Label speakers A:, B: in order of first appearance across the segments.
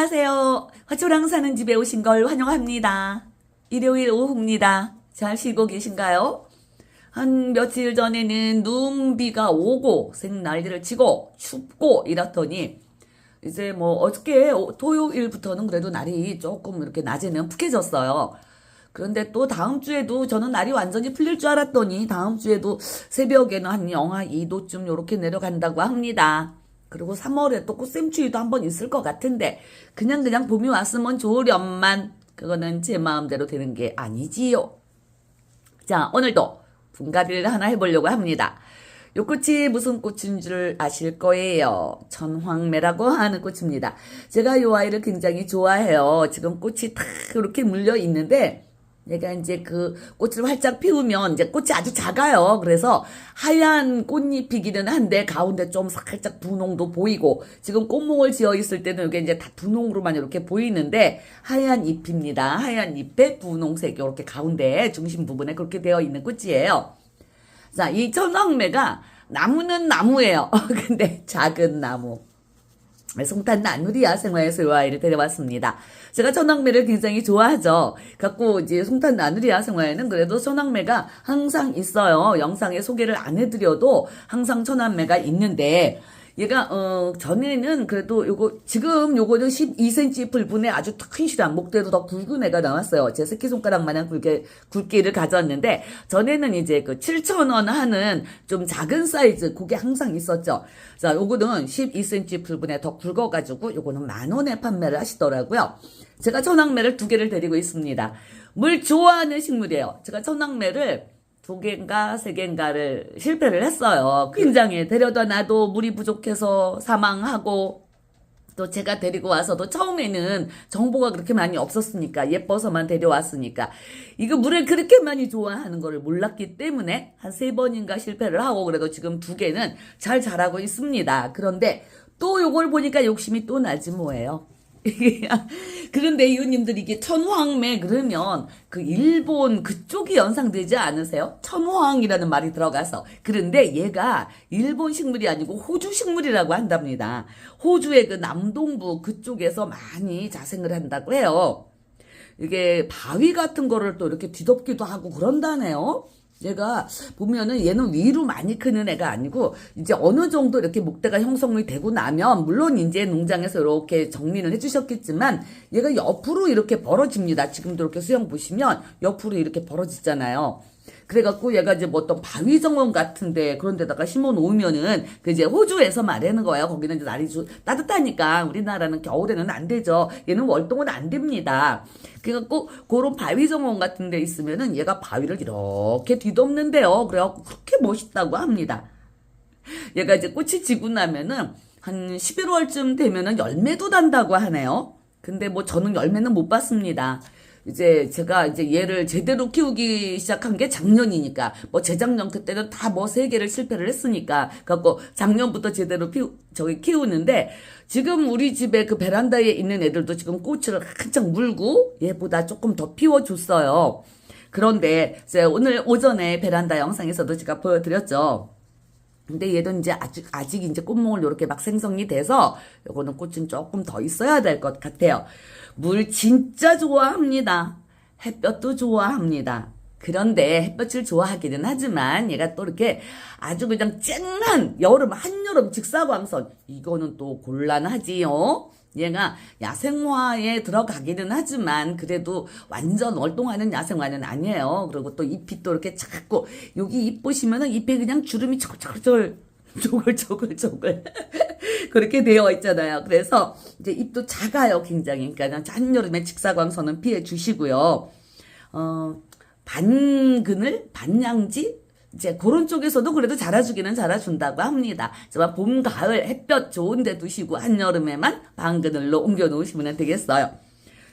A: 안녕하세요. 화초랑 사는 집에 오신 걸 환영합니다. 일요일 오후입니다. 잘 쉬고 계신가요? 한 며칠 전에는 눈비가 오고 생난리를 치고 춥고 이렇더니 이제 뭐 어저께 토요일부터는 그래도 날이 조금 이렇게 낮에는 푹해졌어요. 그런데 또 다음 주에도 저는 날이 완전히 풀릴 줄 알았더니 다음 주에도 새벽에는 한 영하 2도쯤 요렇게 내려간다고 합니다. 그리고 3월에 또 꽃샘추위도 한 번 있을 것 같은데 그냥 그냥 봄이 왔으면 좋으련만 그거는 제 마음대로 되는 게 아니지요. 자 오늘도 분갈이를 하나 해보려고 합니다. 요 꽃이 무슨 꽃인 줄 아실 거예요. 천황매라고 하는 꽃입니다. 제가 요 아이를 굉장히 좋아해요. 지금 꽃이 탁 이렇게 물려 있는데 얘가 이제 그 꽃을 활짝 피우면 이제 꽃이 아주 작아요. 그래서 하얀 꽃잎이기는 한데 가운데 좀 살짝 분홍도 보이고 지금 꽃몽을 지어 있을 때는 이게 이제 다 분홍으로만 이렇게 보이는데 하얀 잎입니다. 하얀 잎에 분홍색 이렇게 가운데 중심 부분에 그렇게 되어 있는 꽃이에요. 자, 이 천황매가 나무는 나무예요. 근데 작은 나무. 송탄 나누리야 생활에서 이 아이를 데려왔습니다. 제가 천황매를 굉장히 좋아하죠. 갖고 이제 송탄 나누리야 생활에는 그래도 천황매가 항상 있어요. 영상에 소개를 안 해드려도 항상 천황매가 있는데 얘가 어 전에는 그래도 요거 지금 요거는 12cm 불분의 아주 큰 실한 목대도 더 굵은 애가 나왔어요. 제 새끼 손가락 마냥 굵게 굵기를 가졌는데 전에는 이제 그 7,000원 하는 좀 작은 사이즈 그게 항상 있었죠. 자, 요거는 12cm 불분의 더 굵어 가지고 요거는 만 원에 판매를 하시더라고요. 제가 천황매를 두 개를 데리고 있습니다. 물 좋아하는 식물이에요. 제가 천황매를 두 개인가 세 개인가를 실패를 했어요. 굉장히 데려다 놔도 물이 부족해서 사망하고 또 제가 데리고 와서도 처음에는 정보가 그렇게 많이 없었으니까 예뻐서만 데려왔으니까 이거 물을 그렇게 많이 좋아하는 거를 몰랐기 때문에 한 세 번인가 실패를 하고 그래도 지금 두 개는 잘 자라고 있습니다. 그런데 또 요걸 보니까 욕심이 또 나지 뭐예요. 그런데 이웃님들 이게 천황매 그러면 그 일본 그쪽이 연상되지 않으세요? 천황이라는 말이 들어가서 그런데 얘가 일본 식물이 아니고 호주 식물이라고 한답니다. 호주의 그 남동부 그쪽에서 많이 자생을 한다고 해요. 이게 바위 같은 거를 또 이렇게 뒤덮기도 하고 그런다네요. 얘가 보면은 얘는 위로 많이 크는 애가 아니고 이제 어느 정도 이렇게 목대가 형성이 되고 나면 물론 이제 농장에서 이렇게 정리를 해주셨겠지만 얘가 옆으로 이렇게 벌어집니다. 지금도 이렇게 수영 보시면 옆으로 이렇게 벌어지잖아요. 그래갖고 얘가 이제 뭐 어떤 바위 정원 같은데 그런 데다가 심어 놓으면은 그 이제 호주에서 말하는 거예요. 거기는 이제 날이 주, 따뜻하니까 우리나라는 겨울에는 안 되죠. 얘는 월동은 안 됩니다. 그래갖고 그런 바위 정원 같은 데 있으면은 얘가 바위를 이렇게 뒤덮는데요. 그래갖고 그렇게 멋있다고 합니다. 얘가 이제 꽃이 지고 나면은 한 11월쯤 되면은 열매도 단다고 하네요. 근데 뭐 저는 열매는 못 봤습니다. 이제 제가 이제 얘를 제대로 키우기 시작한 게 작년이니까 뭐 재작년 그때는 다 뭐 세 개를 실패를 했으니까 갖고 작년부터 제대로 피우 저기 키우는데 지금 우리 집에 그 베란다에 있는 애들도 지금 꽃을 한창 물고 얘보다 조금 더 피워줬어요. 그런데 이제 오늘 오전에 베란다 영상에서도 제가 보여드렸죠. 근데 얘도 이제 아직 아직 이제 꽃몽을 이렇게 막 생성이 돼서 요거는 꽃은 조금 더 있어야 될 것 같아요. 물 진짜 좋아합니다. 햇볕도 좋아합니다. 그런데 햇볕을 좋아하기는 하지만 얘가 또 이렇게 아주 그냥 쨍한 여름 한여름 직사광선 이거는 또 곤란하지요. 얘가 야생화에 들어가기는 하지만 그래도 완전 월동하는 야생화는 아니에요. 그리고 또 잎이 또 이렇게 작고 여기 잎 보시면은 잎에 그냥 주름이 저글저글 조글조글조글 그렇게 되어 있잖아요. 그래서 이제 잎도 작아요, 굉장히. 그러니까 한여름에 직사광선은 피해 주시고요. 어, 반그늘, 반양지 이제 그런 쪽에서도 그래도 자라주기는 자라준다고 합니다. 하지만 봄, 가을 햇볕 좋은 데 두시고 한여름에만 반그늘로 옮겨 놓으시면 되겠어요.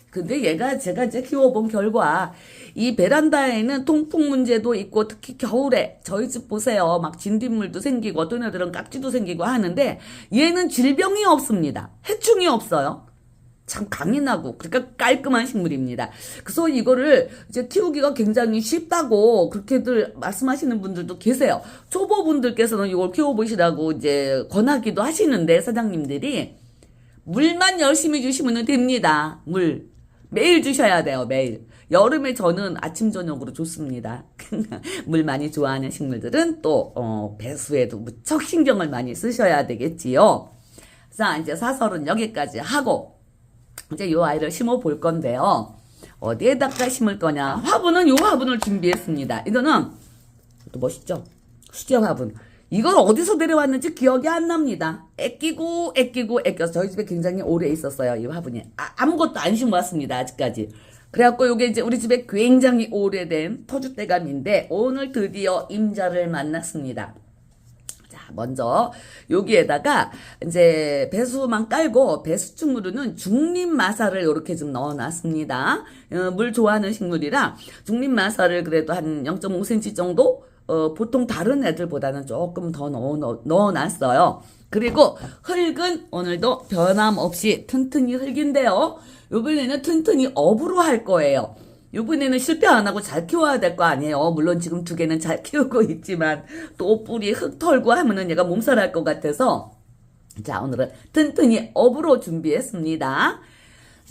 A: 근데 얘가 제가 이제 키워본 결과 이 베란다에는 통풍 문제도 있고 특히 겨울에 저희 집 보세요. 막 진딧물도 생기고 어떤 애들은 깍지도 생기고 하는데 얘는 질병이 없습니다. 해충이 없어요. 참 강인하고 그러니까 깔끔한 식물입니다. 그래서 이거를 이제 키우기가 굉장히 쉽다고 그렇게들 말씀하시는 분들도 계세요. 초보분들께서는 이걸 키워보시라고 이제 권하기도 하시는데 사장님들이 물만 열심히 주시면 됩니다. 물. 매일 주셔야 돼요, 매일. 여름에 저는 아침, 저녁으로 좋습니다. 물 많이 좋아하는 식물들은 또, 어, 배수에도 무척 신경을 많이 쓰셔야 되겠지요. 자, 이제 사설은 여기까지 하고, 이제 요 아이를 심어 볼 건데요. 어디에다가 심을 거냐? 화분은 요 화분을 준비했습니다. 이거는, 또 멋있죠? 수제 화분. 이걸 어디서 데려왔는지 기억이 안 납니다. 애끼고 애끼고 애껴서 저희 집에 굉장히 오래 있었어요. 이 화분이 아, 아무것도 안 심어왔습니다. 아직까지. 그래갖고 이게 이제 우리 집에 굉장히 오래된 터줏대감인데 오늘 드디어 임자를 만났습니다. 자, 먼저 여기에다가 이제 배수만 깔고 배수충으로는 중립마사를 이렇게 좀 넣어놨습니다. 어, 물 좋아하는 식물이라 중립마사를 그래도 한 0.5cm 정도 어, 보통 다른 애들보다는 조금 더 넣어, 넣어놨어요. 그리고 흙은 오늘도 변함없이 튼튼히 흙인데요. 요번에는 튼튼히 업으로 할 거예요. 요번에는 실패 안 하고 잘 키워야 될 거 아니에요. 물론 지금 두 개는 잘 키우고 있지만 또 뿌리 흙 털고 하면은 얘가 몸살할 것 같아서 자 오늘은 튼튼히 업으로 준비했습니다.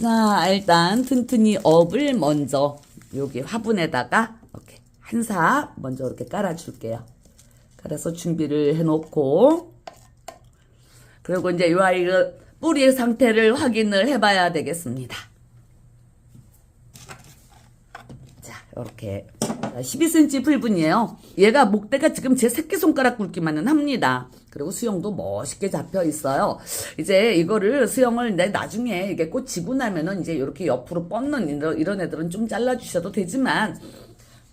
A: 자 일단 튼튼히 업을 먼저 여기 화분에다가 이렇게 한사 먼저 이렇게 깔아줄게요. 그래서 준비를 해놓고 그리고 이제 이 아이를 뿌리 상태를 확인을 해봐야 되겠습니다. 자, 이렇게 12cm 풀분이에요. 얘가 목대가 지금 제 새끼손가락 굵기만은 합니다. 그리고 수영도 멋있게 잡혀 있어요. 이제 이거를 수영을 내 나중에 이게 꽃 지고 나면은 이제 이렇게 옆으로 뻗는 이런, 이런 애들은 좀 잘라주셔도 되지만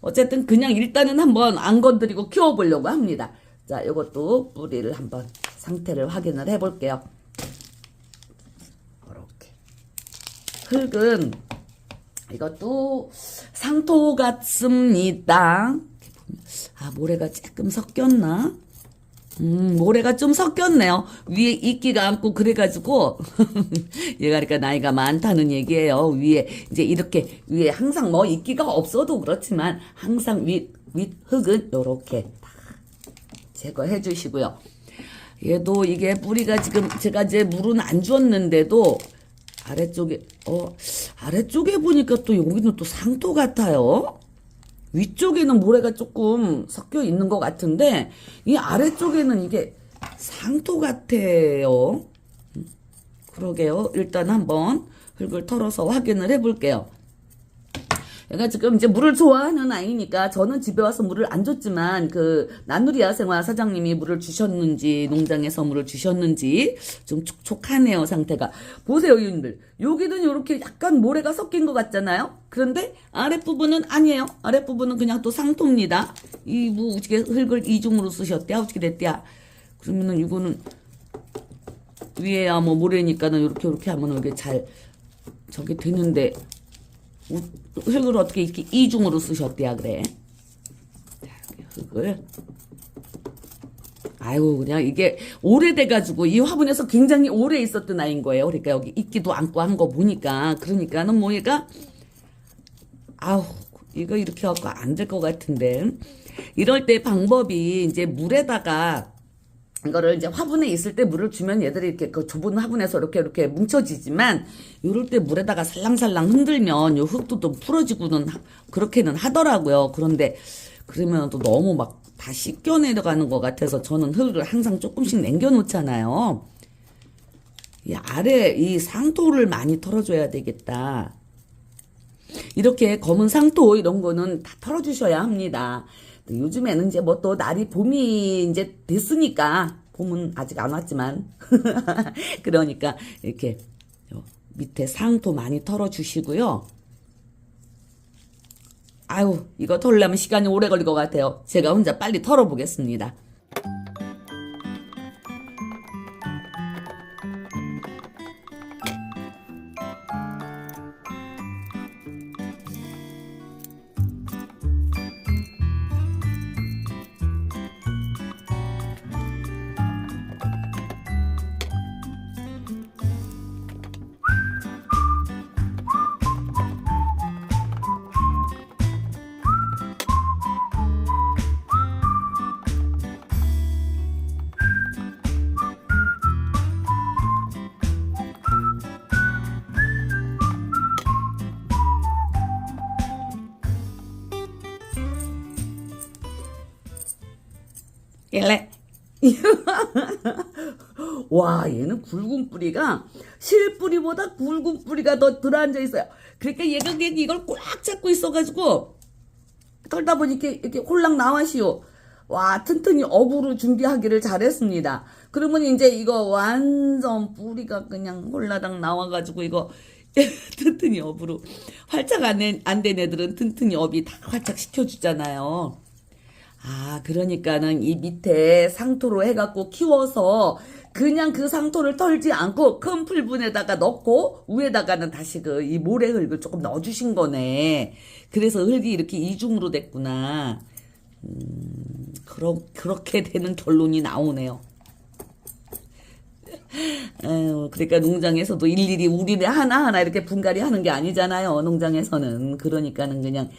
A: 어쨌든 그냥 일단은 한번 안 건드리고 키워보려고 합니다. 자, 이것도 뿌리를 한번 상태를 확인을 해볼게요. 이렇게 흙은 이것도 상토 같습니다. 아, 모래가 조금 섞였나? 음, 모래가 좀 섞였네요. 위에 이끼가 않고 그래가지고 얘가 그러니까 나이가 많다는 얘기예요. 위에 이제 이렇게 위에 항상 뭐 이끼가 없어도 그렇지만 항상 윗, 윗 흙은 요렇게 다 제거해 주시고요. 얘도 이게 뿌리가 지금 제가 이제 물은 안 줬는데도 아래쪽에 어 아래쪽에 보니까 또 여기는 또 상토 같아요. 위쪽에는 모래가 조금 섞여 있는 것 같은데 이 아래쪽에는 이게 상토 같아요. 음, 그러게요. 일단 한번 흙을 털어서 확인을 해볼게요. 얘가 지금 이제 물을 좋아하는 아이니까 저는 집에 와서 물을 안 줬지만 그 나누리 야생화 사장님이 물을 주셨는지 농장에서 물을 주셨는지 좀 촉촉하네요 상태가. 보세요 유님들. 여기는 이렇게 약간 모래가 섞인 것 같잖아요? 그런데 아랫부분은 아니에요. 아랫부분은 그냥 또 상토입니다. 이뭐 어떻게 흙을 이중으로 쓰셨대야? 어떻게 됐대야? 그러면은 이거는 위에야 뭐 모래니까는 이렇게 이렇게 하면 이게 잘 저게 되는데 흙을 어떻게 이렇게 이중으로 쓰셨대야 그래. 흙을. 아유 그냥 이게 오래돼가지고 이 화분에서 굉장히 오래 있었던 아이인 거예요. 그러니까 여기 있기도 않고 한 거 보니까 그러니까는 뭐 얘가 아우 이거 이렇게 하고 안 될 것 같은데 이럴 때 방법이 이제 물에다가 이거를 이제 화분에 있을 때 물을 주면 얘들이 이렇게 그 좁은 화분에서 이렇게 이렇게 뭉쳐지지만 이럴 때 물에다가 살랑살랑 흔들면 요 흙도 좀 풀어지고는 하, 그렇게는 하더라고요. 그런데 그러면 또 너무 막 다 씻겨 내려가는 것 같아서 저는 흙을 항상 조금씩 남겨 놓잖아요. 이 아래 이 상토를 많이 털어줘야 되겠다. 이렇게 검은 상토 이런 거는 다 털어주셔야 합니다. 요즘에는 이제 뭐 또 날이 봄이 이제 됐으니까 봄은 아직 안 왔지만 그러니까 이렇게 밑에 상토 많이 털어 주시고요. 아유 이거 털려면 시간이 오래 걸릴 것 같아요. 제가 혼자 빨리 털어 보겠습니다. 와, 얘는 굵은 뿌리가 실뿌리보다 굵은 뿌리가 더 들어앉아 있어요. 그러니까 얘가 이걸 꽉 잡고 있어가지고 털다 보니까 이렇게 홀랑 나와시오. 와, 튼튼히 업으로 준비하기를 잘했습니다. 그러면 이제 이거 완전 뿌리가 그냥 홀라당 나와가지고 이거 튼튼히 업으로 활짝 안, 된- 애들은 튼튼히 업이 다 활짝 시켜주잖아요. 아, 그러니까는 이 밑에 상토로 해갖고 키워서 그냥 그 상토를 털지 않고 큰 풀분에다가 넣고 위에다가는 다시 그 이 모래 흙을 조금 넣어주신 거네. 그래서 흙이 이렇게 이중으로 됐구나. 음, 그러, 그렇게 되는 결론이 나오네요. 에휴, 그러니까 농장에서도 일일이 우리네 하나하나 이렇게 분갈이 하는 게 아니잖아요. 농장에서는. 그러니까는 그냥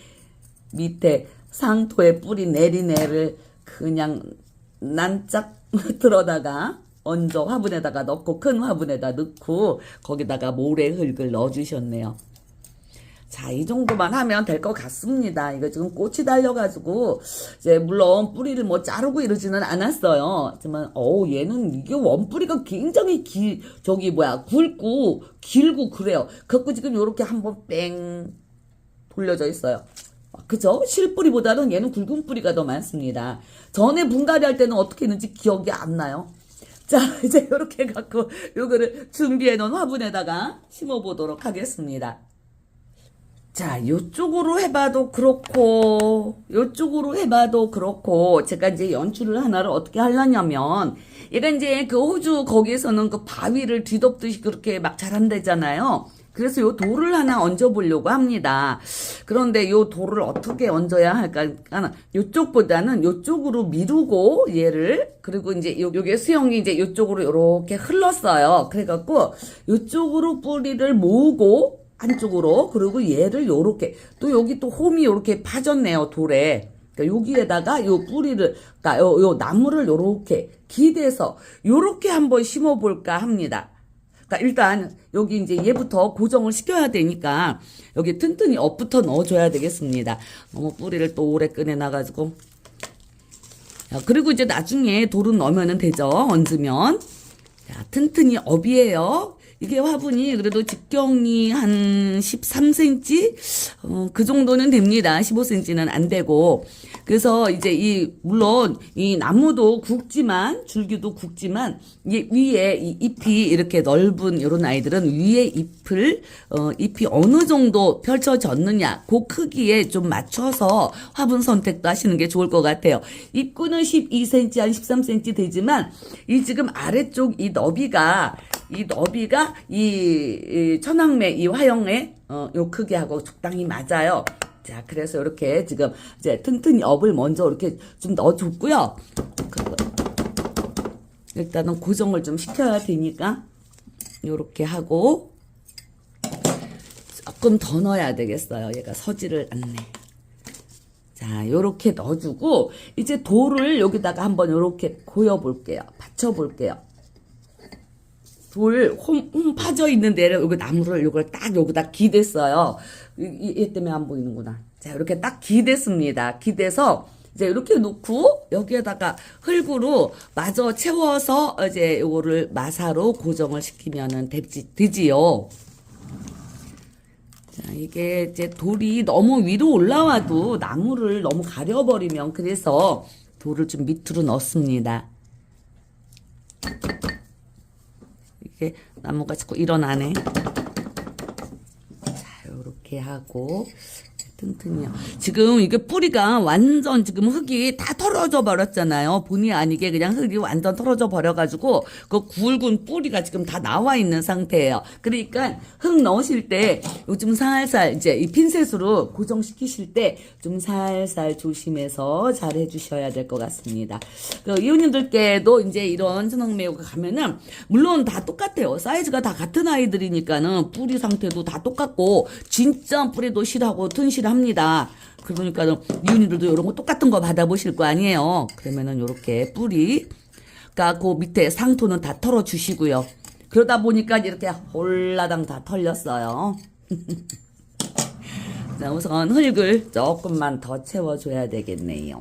A: 밑에 상토에 뿌리 내리내를 그냥 난짝 들어다가 얹어 화분에다가 넣고 큰 화분에다 넣고 거기다가 모래 흙을 넣어주셨네요. 자, 이 정도만 하면 될 것 같습니다. 이거 지금 꽃이 달려가지고, 이제, 물론 뿌리를 뭐 자르고 이러지는 않았어요. 하지만, 어우, 얘는 이게 원뿌리가 굉장히 기, 저기, 뭐야, 굵고, 길고 그래요. 그래갖고 지금 요렇게 한번 뺑 돌려져 있어요. 그죠? 실뿌리보다는 얘는 굵은 뿌리가 더 많습니다. 전에 분갈이 할 때는 어떻게 했는지 기억이 안 나요. 자, 이제 요렇게 갖고 요거를 준비해 놓은 화분에다가 심어 보도록 하겠습니다. 자, 요쪽으로 해봐도 그렇고, 요쪽으로 해봐도 그렇고, 제가 이제 연출을 하나를 어떻게 하려냐면, 얘가 이제 그 호주 거기에서는 그 바위를 뒤덮듯이 그렇게 막 자란다잖아요. 그래서 요 돌을 하나 얹어 보려고 합니다. 그런데 요 돌을 어떻게 얹어야 할까? 아, 요쪽보다는 요쪽으로 미루고 얘를, 그리고 이제 요, 요게 수영이 이제 요쪽으로 이렇게 흘렀어요. 그래갖고 요쪽으로 뿌리를 모으고, 한쪽으로 그리고 얘를 요렇게 또 여기 또 홈이 요렇게 파졌네요 돌에 그러니까 여기에다가 요 뿌리를 그러니까 요, 요 나무를 요렇게 기대서 요렇게 한번 심어 볼까 합니다. 그러니까 일단 여기 이제 얘부터 고정을 시켜야 되니까 여기 튼튼히 업부터 넣어줘야 되겠습니다. 너무 뿌리를 또 오래 꺼내 놔가지고 자, 그리고 이제 나중에 돌은 넣으면 되죠. 얹으면 자, 튼튼히 업이에요. 이게 화분이 그래도 직경이 한 13cm? 어, 그 정도는 됩니다. 15cm는 안 되고. 그래서 이제 이, 물론 이 나무도 굵지만, 줄기도 굵지만, 이 위에 이 잎이 이렇게 넓은 이런 아이들은 위에 잎을, 어, 잎이 어느 정도 펼쳐졌느냐, 그 크기에 좀 맞춰서 화분 선택도 하시는 게 좋을 것 같아요. 입구는 12cm, 한 13cm 되지만, 이 지금 아래쪽 이 너비가, 이 너비가 이, 이 천황매 이 화형의 어, 요 크기하고 적당히 맞아요. 자, 그래서 이렇게 지금 이제 튼튼히 업을 먼저 이렇게 좀 넣어줬고요. 그리고 일단은 고정을 좀 시켜야 되니까 요렇게 하고 조금 더 넣어야 되겠어요. 얘가 서지를 않네. 자, 요렇게 넣어주고 이제 돌을 여기다가 한번 요렇게 고여 볼게요. 받쳐 볼게요. 돌, 홈, 홈 파져 있는 데를, 여기 나무를 요걸 딱 여기다 기댔어요. 이, 이, 얘 때문에 안 보이는구나. 자, 이렇게 딱 기댔습니다. 기대서, 이제 이렇게 놓고, 여기에다가 흙으로 마저 채워서, 이제 요거를 마사로 고정을 시키면은 되지, 되지요. 자, 이게 이제 돌이 너무 위로 올라와도 나무를 너무 가려버리면 그래서 돌을 좀 밑으로 넣습니다. 이게 나무가 자꾸 일어나네. 자, 요렇게 하고 튼튼히요. 지금 이게 뿌리가 완전 지금 흙이 다 털어져 버렸잖아요. 본의 아니게 그냥 흙이 완전 털어져 버려가지고 그 굵은 뿌리가 지금 다 나와 있는 상태예요. 그러니까 흙 넣으실 때 요즘 살살 이제 이 핀셋으로 고정시키실 때 좀 살살 조심해서 잘 해주셔야 될 것 같습니다. 그 이웃님들께도 이제 이런 천황매우가 가면은 물론 다 똑같아요. 사이즈가 다 같은 아이들이니까는 뿌리 상태도 다 똑같고 진짜 뿌리도 실하고 튼실 합니다. 그러니까 이웃님들도 이런 거 똑같은 거 받아보실 거 아니에요. 그러면은 이렇게 뿌리 그 밑에 상토는 다 털어 주시고요. 그러다 보니까 이렇게 홀라당 다 털렸어요. 자, 우선 흙을 조금만 더 채워줘야 되겠네요.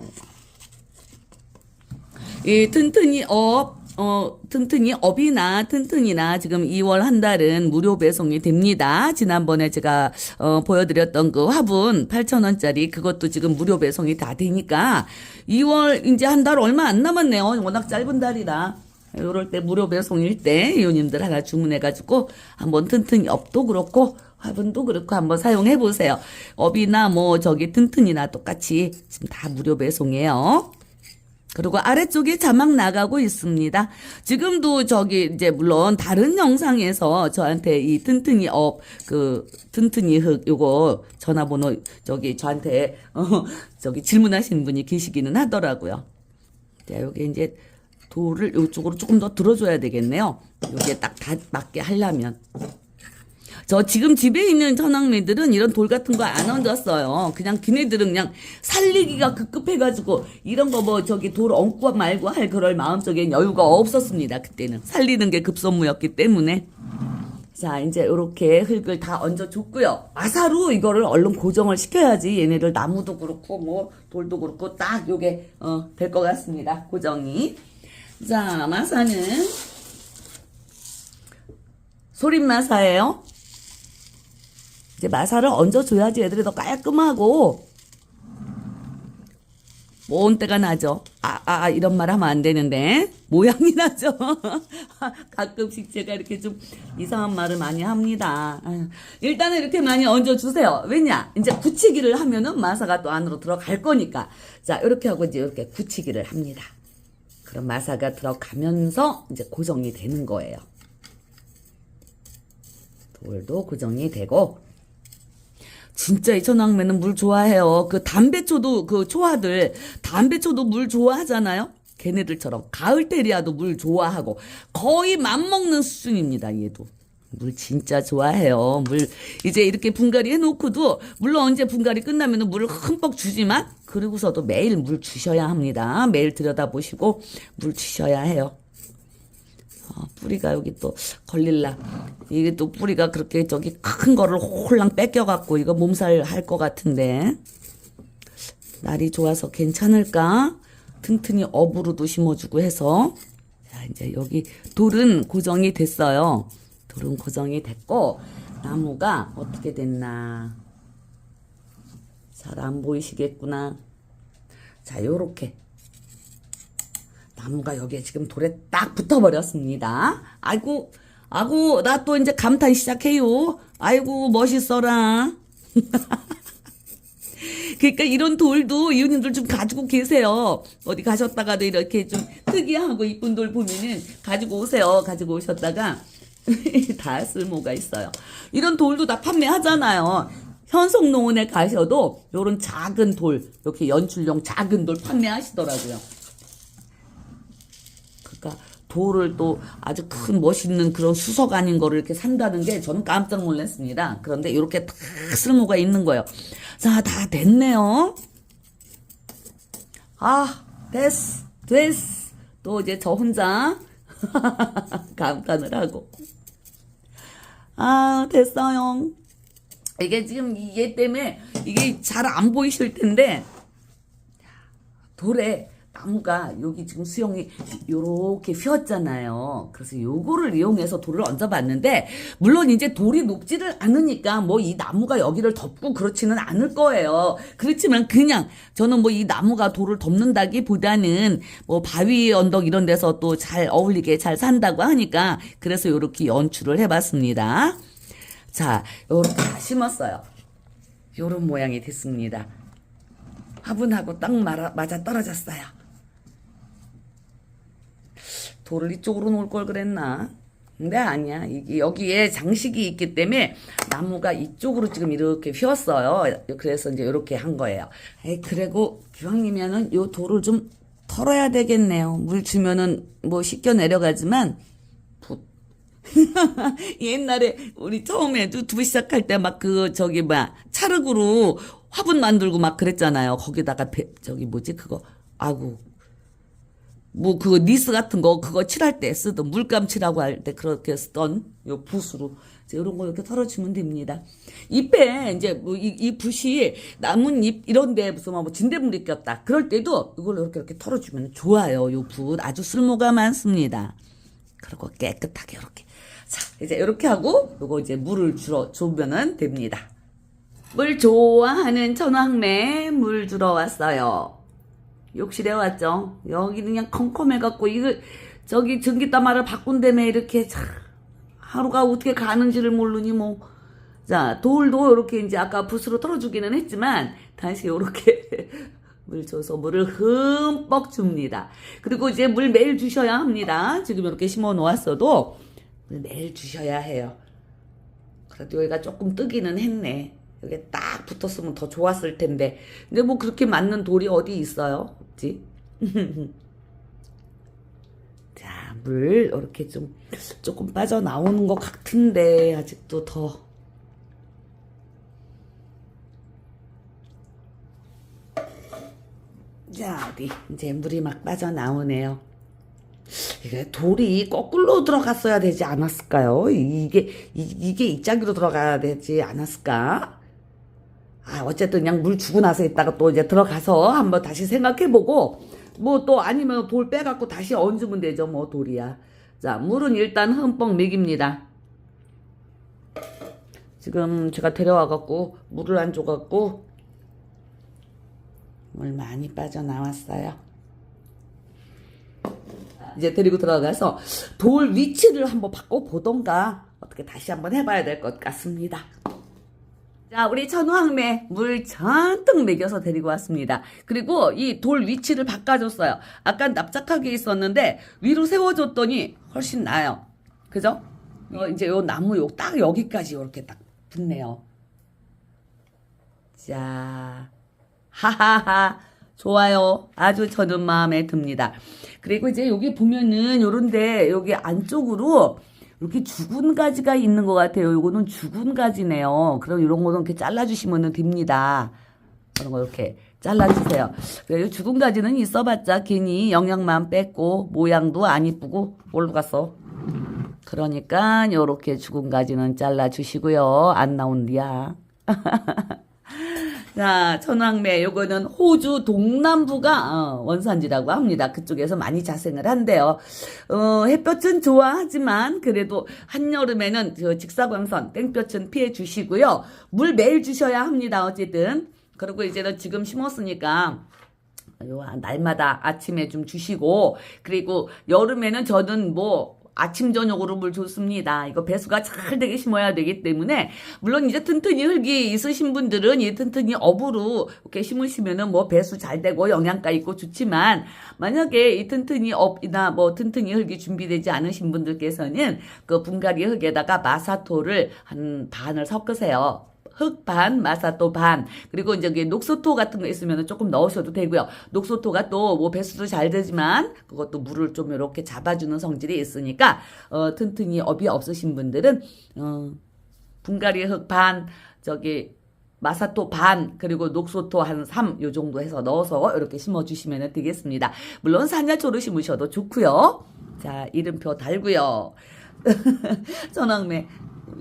A: 이 튼튼이 업, 어, 튼튼이 업이나 튼튼이나 지금 2월 한 달은 무료 배송이 됩니다. 지난번에 제가, 어, 보여드렸던 그 화분 8,000원짜리 그것도 지금 무료 배송이 다 되니까 2월 이제 한 달 얼마 안 남았네요. 워낙 짧은 달이라. 요럴 때 무료 배송일 때 이웃님들 하나 주문해가지고 한번 튼튼이 업도 그렇고 화분도 그렇고 한번 사용해 보세요. 업이나 뭐 저기 튼튼이나 똑같이 지금 다 무료 배송이에요. 그리고 아래쪽에 자막 나가고 있습니다. 지금도 저기 이제 물론 다른 영상에서 저한테 이 튼튼이 업, 그 튼튼이 흙 요거 전화번호 저기 저한테 어 저기 질문하시는 분이 계시기는 하더라고요. 자, 여기 이제 돌을 이쪽으로 조금 더 들어줘야 되겠네요. 여기에 딱다 맞게 하려면. 저 지금 집에 있는 천황매들은 이런 돌 같은 거 안 얹었어요. 그냥 걔네들은 그냥 살리기가 급급해가지고 이런 거 뭐 저기 돌 얹고 말고 할 그럴 마음속에 여유가 없었습니다. 그때는 살리는 게 급선무였기 때문에. 자 이제 이렇게 흙을 다 얹어줬고요. 마사로 이거를 얼른 고정을 시켜야지 얘네들 나무도 그렇고 뭐 돌도 그렇고 딱 요게 어, 될 것 같습니다. 고정이. 자 마사는 소림 마사예요. 이제 마사를 얹어줘야지 애들이 더 깔끔하고 모은 때가 나죠. 아, 아, 이런 말 하면 안 되는데. 모양이 나죠. 가끔씩 제가 이렇게 좀 이상한 말을 많이 합니다. 일단은 이렇게 많이 얹어주세요. 왜냐? 이제 굳히기를 하면은 마사가 또 안으로 들어갈 거니까. 자, 이렇게 하고 이제 이렇게 굳히기를 합니다. 그럼 마사가 들어가면서 이제 고정이 되는 거예요. 돌도 고정이 되고, 진짜 이 천왕매는 물 좋아해요. 그 담배초도 그 초아들 담배초도 물 좋아하잖아요. 걔네들처럼 가을 때리아도 물 좋아하고 거의 맘먹는 수준입니다. 얘도 물 진짜 좋아해요. 물 이제 이렇게 분갈이 해놓고도 물론 언제 분갈이 끝나면은 물을 흠뻑 주지만 그러고서도 매일 물 주셔야 합니다. 매일 들여다 보시고 물 주셔야 해요. 어, 뿌리가 여기 또 걸릴라. 이게 또 뿌리가 그렇게 저기 큰 거를 홀랑 뺏겨갖고 이거 몸살 할 것 같은데. 날이 좋아서 괜찮을까? 튼튼히 업으로도 심어주고 해서. 자, 이제 여기 돌은 고정이 됐어요. 돌은 고정이 됐고, 나무가 어떻게 됐나. 잘 안 보이시겠구나. 자, 요렇게. 나무가 여기에 지금 돌에 딱 붙어버렸습니다. 아이고, 아이고, 나 또 이제 감탄 시작해요. 아이고, 멋있어라. 그러니까 이런 돌도 이웃님들 좀 가지고 계세요. 어디 가셨다가도 이렇게 좀 특이하고 이쁜 돌 보면은 가지고 오세요. 가지고 오셨다가 다 쓸모가 있어요. 이런 돌도 다 판매하잖아요. 현송농원에 가셔도 요런 작은 돌, 이렇게 연출용 작은 돌 판매하시더라고요. 그러니까 돌을 또 아주 큰 멋있는 그런 수석 아닌 거를 이렇게 산다는 게 저는 깜짝 놀랐습니다. 그런데 이렇게 다 쓸모가 있는 거예요. 자, 다 됐네요. 아, 됐어, 됐어. 또 이제 저 혼자 감탄을 하고. 아, 됐어요. 이게 지금 얘 때문에 이게 잘 안 보이실 텐데 돌에 나무가 여기 지금 수영이 요렇게 휘었잖아요. 그래서 요거를 이용해서 돌을 얹어봤는데 물론 이제 돌이 높지를 않으니까 뭐 이 나무가 여기를 덮고 그렇지는 않을 거예요. 그렇지만 그냥 저는 뭐 이 나무가 돌을 덮는다기보다는 뭐 바위 언덕 이런 데서 또 잘 어울리게 잘 산다고 하니까 그래서 요렇게 연출을 해봤습니다. 자, 요렇게 다 심었어요. 요런 모양이 됐습니다. 화분하고 딱 맞아 떨어졌어요. 돌을 이쪽으로 놓을 걸 그랬나? 근데 아니야. 여기에 장식이 있기 때문에 나무가 이쪽으로 지금 이렇게 휘었어요. 그래서 이제 이렇게 한 거예요. 에이, 그리고 기왕이면은 요 돌을 좀 털어야 되겠네요. 물 주면은 뭐 씻겨 내려가지만 부- 옛날에 우리 처음에 두부 시작할 때 막 그 저기 뭐야 찰흙으로 화분 만들고 막 그랬잖아요. 거기다가 배, 저기 뭐지 그거 아구 뭐 그 니스 같은 거 그거 칠할 때 쓰던 물감 칠하고 할 때 그렇게 쓰던 요 붓으로 이제 이런 거 이렇게 털어주면 됩니다. 잎에 이제 뭐 이 이 붓이 나뭇잎 이런데 무슨 뭐 진딧물이 꼈다 그럴 때도 이걸로 이렇게 이렇게 털어주면 좋아요. 요 붓 아주 쓸모가 많습니다. 그리고 깨끗하게 이렇게 자 이제 이렇게 하고 요거 이제 물을 주러 주면은 됩니다. 물 좋아하는 천황매 물 주러 왔어요. 욕실에 왔죠. 여기는 그냥 컴컴해갖고 이거 저기 전기따마를 바꾼다며 이렇게 참 하루가 어떻게 가는지를 모르니 뭐. 자 돌도 이렇게 이제 아까 붓으로 털어주기는 했지만 다시 이렇게 물 줘서 물을 흠뻑 줍니다. 그리고 이제 물 매일 주셔야 합니다. 지금 이렇게 심어 놓았어도 물 매일 주셔야 해요. 그래도 여기가 조금 뜨기는 했네. 여기 딱 붙었으면 더 좋았을 텐데. 근데 뭐 그렇게 맞는 돌이 어디 있어요? 없지? 자, 물 이렇게 좀 조금 빠져나오는 것 같은데 아직도 더 자, 어디 이제 물이 막 빠져나오네요. 이게 돌이 거꾸로 들어갔어야 되지 않았을까요? 이게 이, 이게 이짝으로 들어가야 되지 않았을까? 아 어쨌든 그냥 물 주고 나서 있다가 또 이제 들어가서 한번 다시 생각해보고 뭐 또 아니면 돌 빼갖고 다시 얹으면 되죠 뭐 돌이야. 자 물은 일단 흠뻑 먹입니다. 지금 제가 데려와갖고 물을 안 줘갖고 물 많이 빠져나왔어요. 이제 데리고 들어가서 돌 위치를 한번 바꿔보던가 어떻게 다시 한번 해봐야 될 것 같습니다. 자, 우리 천황매 물 잔뜩 먹여서 데리고 왔습니다. 그리고 이 돌 위치를 바꿔줬어요. 아까 납작하게 있었는데 위로 세워줬더니 훨씬 나아요. 그죠? 어, 이제 요 나무 요 딱 여기까지 이렇게 딱 붙네요. 자, 하하하. 좋아요. 아주 저는 마음에 듭니다. 그리고 이제 여기 보면은 요런데 여기 안쪽으로 이렇게 죽은 가지가 있는 것 같아요. 요거는 죽은 가지네요. 그럼 이런 거는 이렇게 잘라주시면 됩니다. 그런 거 이렇게 잘라주세요. 그래요. 죽은 가지는 있어봤자 괜히 영양만 뺐고 모양도 안 이쁘고 뭘로 갔어? 그러니까 요렇게 죽은 가지는 잘라주시고요. 안 나온디야. 자, 천황매 요거는 호주 동남부가 어, 원산지라고 합니다. 그쪽에서 많이 자생을 한대요. 어, 햇볕은 좋아하지만 그래도 한여름에는 저 직사광선 땡볕은 피해 주시고요. 물 매일 주셔야 합니다. 어쨌든. 그리고 이제는 지금 심었으니까 요 날마다 아침에 좀 주시고 그리고 여름에는 저는 뭐 아침 저녁으로 물 줬습니다. 이거 배수가 잘 되게 심어야 되기 때문에 물론 이제 튼튼히 흙이 있으신 분들은 이 튼튼히 업으로 이렇게 심으시면은 뭐 배수 잘 되고 영양가 있고 좋지만 만약에 이 튼튼히 업이나 뭐 튼튼히 흙이 준비되지 않으신 분들께서는 그 분갈이 흙에다가 마사토를 한 반을 섞으세요. 흙 반, 마사토 반, 그리고 이제 녹소토 같은 거 있으면 조금 넣으셔도 되고요. 녹소토가 또 뭐 배수도 잘 되지만 그것도 물을 좀 이렇게 잡아주는 성질이 있으니까 어, 튼튼히 업이 없으신 분들은 어, 분갈이 흙 반, 저기 마사토 반 그리고 녹소토 한 3 요 정도 해서 넣어서 이렇게 심어 주시면 되겠습니다. 물론 산야초로 심으셔도 좋고요. 자, 이름표 달고요. 전황매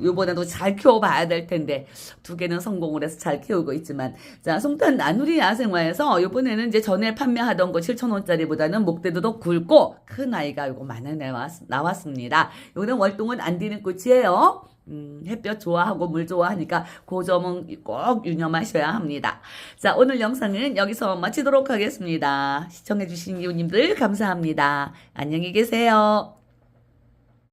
A: 요번에도 잘 키워봐야 될 텐데 두 개는 성공을 해서 잘 키우고 있지만 자 송탄 나누리 야생화에서 요번에는 이제 전에 판매하던 거 7,000원짜리보다는 목대도 더 굵고 큰 아이가 요거 많이 나왔, 나왔습니다. 요거는 월동은 안 되는 꽃이에요. 음, 햇볕 좋아하고 물 좋아하니까 그 점은 꼭 유념하셔야 합니다. 자, 오늘 영상은 여기서 마치도록 하겠습니다. 시청해주신 이웃님들 감사합니다. 안녕히 계세요.